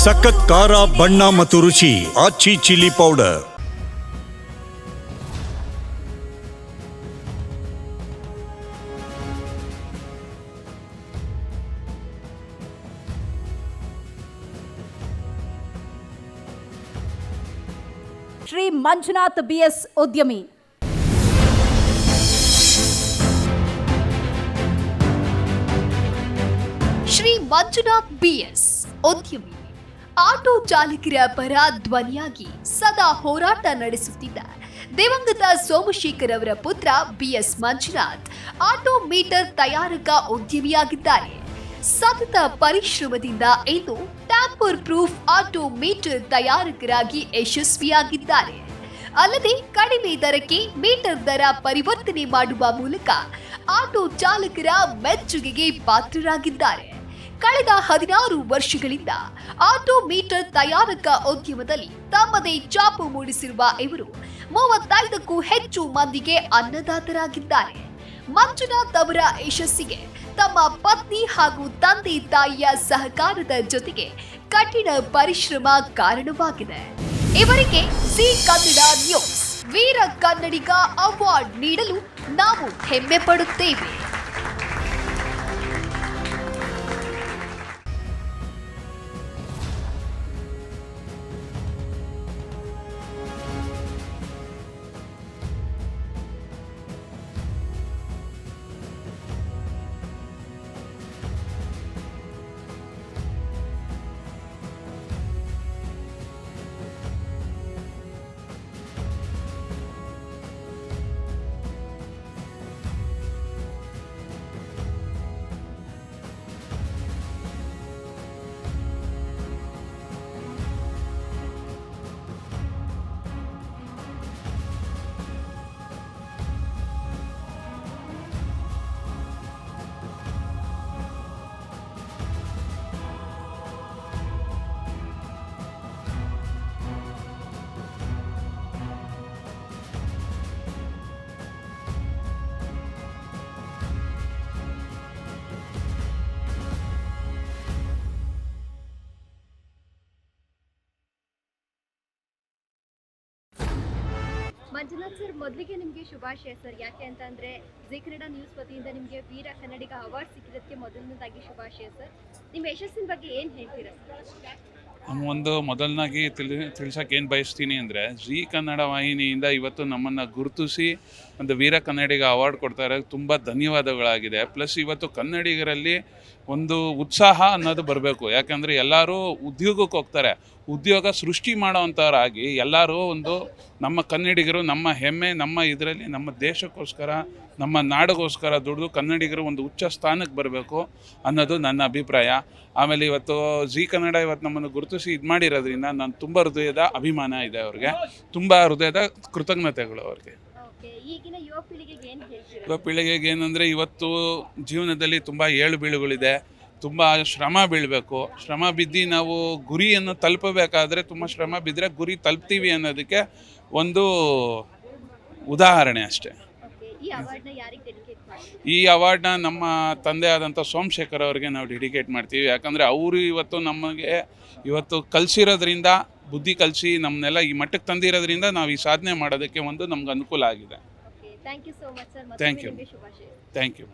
ಸಖತ್ ಖಾರ ಬಣ್ಣ ಮತ್ತು ರುಚಿ Aachi chilli powder Shri Manjunath BS ಉದ್ಯಮಿ ಶ್ರೀ ಮಂಜುನಾಥ್ ಬಿಎಸ್ ಉದ್ಯಮಿ ಆಟೋ ಚಾಲಕರ ಪರ ಧ್ವನಿಯಾಗಿ ಸದಾ ಹೋರಾಟ ನಡೆಸುತ್ತಿದ್ದ ದಿವಂಗತ ಸೋಮಶೇಖರ್ ಅವರ ಪುತ್ರ ಬಿಎಸ್ ಮಂಜುನಾಥ್, ಆಟೋ ಮೀಟರ್ ತಯಾರಕ ಉದ್ಯಮಿಯಾಗಿದ್ದಾರೆ. ಸತತ ಪರಿಶ್ರಮದಿಂದ ಇಂದು ಟ್ಯಾಂಪರ್ ಪ್ರೂಫ್ ಆಟೋ ಮೀಟರ್ ತಯಾರಕರಾಗಿ ಯಶಸ್ವಿಯಾಗಿದ್ದಾರೆ. ಅಲ್ಲದೆ ಕಡಿಮೆ ದರಕ್ಕೆ ಮೀಟರ್ ದರ ಪರಿವರ್ತನೆ ಮಾಡುವ ಮೂಲಕ ಆಟೋ ಚಾಲಕರ ಮೆಚ್ಚುಗೆಗೆ ಪಾತ್ರರಾಗಿದ್ದಾರೆ. ಕಳೆದ ಹದಿನಾರು ವರ್ಷಗಳಿಂದ ಆಟೋ ಮೀಟರ್ ತಯಾರಕ ಉದ್ಯಮದಲ್ಲಿ ತಮ್ಮದೇ ಚಾಪು ಮೂಡಿಸಿರುವ ಇವರು ಮೂವತ್ತೈದಕ್ಕೂ ಹೆಚ್ಚು ಮಂದಿಗೆ ಅನ್ನದಾತರಾಗಿದ್ದಾರೆ. ಮಂಜುನಾಥ್ ಅವರ ಯಶಸ್ಸಿಗೆ ತಮ್ಮ ಪತ್ನಿ ಹಾಗೂ ತಂದೆ ತಾಯಿಯ ಸಹಕಾರದ ಜೊತೆಗೆ ಕಠಿಣ ಪರಿಶ್ರಮ ಕಾರಣವಾಗಿದೆ. ಇವರಿಗೆ Zee Kannada news, Veera Kannadiga award ನೀಡಲು ನಾವು ಹೆಮ್ಮೆ ಪಡುತ್ತೇವೆ. ಮಂಜುನಾಥ್ ಸರ್, ಮೊದಲಿಗೆ ನಿಮಗೆ ಶುಭಾಶಯ ಸರ್. ಯಾಕೆ ಅಂತಂದ್ರೆ ಜಿ ಕನ್ನಡ ನ್ಯೂಸ್ ವತಿಯಿಂದ ನಿಮಗೆ ವೀರ ಕನ್ನಡಿಗ ಅವಾರ್ಡ್ ಸಿಕ್ಕಿರೋದಕ್ಕೆ ಮೊದಲನೇದಾಗಿ ಶುಭಾಶಯ ಸರ್. ನಿಮ್ಮ ಯಶಸ್ಸಿನ ಬಗ್ಗೆ ಏನು ಹೇಳ್ತೀರಾ ಒಂದು ಮೊದಲನಾಗಿ ತಿಳಿ, ತಿಳಿಸೋಕೆ ಏನು ಬಯಸ್ತೀನಿ ಅಂದರೆ ಜಿ ಕನ್ನಡ ವಾಹಿನಿಯಿಂದ ಇವತ್ತು ನಮ್ಮನ್ನು ಗುರುತಿಸಿ ಒಂದು ವೀರ ಕನ್ನಡಿಗ ಅವಾರ್ಡ್ ಕೊಡ್ತಾರೆ ತುಂಬ ಧನ್ಯವಾದಗಳಾಗಿದೆ. ಪ್ಲಸ್ ಇವತ್ತು ಕನ್ನಡಿಗರಲ್ಲಿ ಒಂದು ಉತ್ಸಾಹ ಅನ್ನೋದು ಬರಬೇಕು. ಯಾಕಂದರೆ ಎಲ್ಲರೂ ಉದ್ಯೋಗಕ್ಕೆ ಹೋಗ್ತಾರೆ. ಉದ್ಯೋಗ ಸೃಷ್ಟಿ ಮಾಡೋವಂಥವರಾಗಿ ಎಲ್ಲರೂ ಒಂದು ನಮ್ಮ ಕನ್ನಡಿಗರು, ನಮ್ಮ ಹೆಮ್ಮೆ, ನಮ್ಮ ಇದರಲ್ಲಿ, ನಮ್ಮ ದೇಶಕ್ಕೋಸ್ಕರ, ನಮ್ಮ ನಾಡಿಗೋಸ್ಕರ ದುಡಿದು ಕನ್ನಡಿಗರು ಒಂದು ಉಚ್ಚ ಸ್ಥಾನಕ್ಕೆ ಬರಬೇಕು ಅನ್ನೋದು ನನ್ನ ಅಭಿಪ್ರಾಯ. ಆಮೇಲೆ ಇವತ್ತು ಜಿ ಕನ್ನಡ ಇವತ್ತು ನಮ್ಮನ್ನು ಗುರುತಿಸಿ ಇದು ಮಾಡಿರೋದ್ರಿಂದ ನಾನು ತುಂಬ ಹೃದಯದ ಅಭಿಮಾನ ಇದೆ ಅವ್ರಿಗೆ. ತುಂಬ ಹೃದಯದ ಕೃತಜ್ಞತೆಗಳು ಅವ್ರಿಗೆ. ಈಗಿನ ಯುವ ಪೀಳಿಗೆಗೆ ಏನು ಹೇಳ್ತೀರಾ? ಯುವ ಪೀಳಿಗೆಗೆ ಏನಂದರೆ ಇವತ್ತು ಜೀವನದಲ್ಲಿ ತುಂಬ ಏಳು ಬೀಳುಗಳಿದೆ ತುಂಬ ಶ್ರಮ ಬೀಳಬೇಕು. ಶ್ರಮ ಬಿದ್ದು ನಾವು ಗುರಿಯನ್ನು ತಲುಪಬೇಕಾದ್ರೆ ತುಂಬ ಶ್ರಮ ಬಿದ್ದರೆ ಗುರಿ ತಲುಪ್ತೀವಿ ಅನ್ನೋದಕ್ಕೆ ಒಂದು ಉದಾಹರಣೆ ಅಷ್ಟೇ. ಓಕೆ ಈ ಅವಾರ್ಡ್ನ ಯಾರಿಗೆ ಡೆಡಿಕೇಟ್ ಮಾಡಿ ಈ ಅವಾರ್ಡ್ನ ನಮ್ಮ ತಂದೆ ಆದಂಥ ಸೋಮಶೇಖರ್ ಅವರಿಗೆ ನಾವು ಡೆಡಿಕೇಟ್ ಮಾಡ್ತೀವಿ. ಯಾಕಂದರೆ ಅವರು ಇವತ್ತು ನಮಗೆ ಇವತ್ತು ಕಲಿಸಿರೋದ್ರಿಂದ ಬುದ್ಧಿ ಕಲಿಸಿ ನಮ್ಮನ್ನೆಲ್ಲ ಈ ಮಟ್ಟಕ್ಕೆ ತಂದಿರೋದ್ರಿಂದ ನಾವು ಈ ಸಾಧನೆ ಮಾಡೋದಕ್ಕೆ ಒಂದು ನಮ್ಗೆ ಅನುಕೂಲ ಆಗಿದೆ. Thank you thank you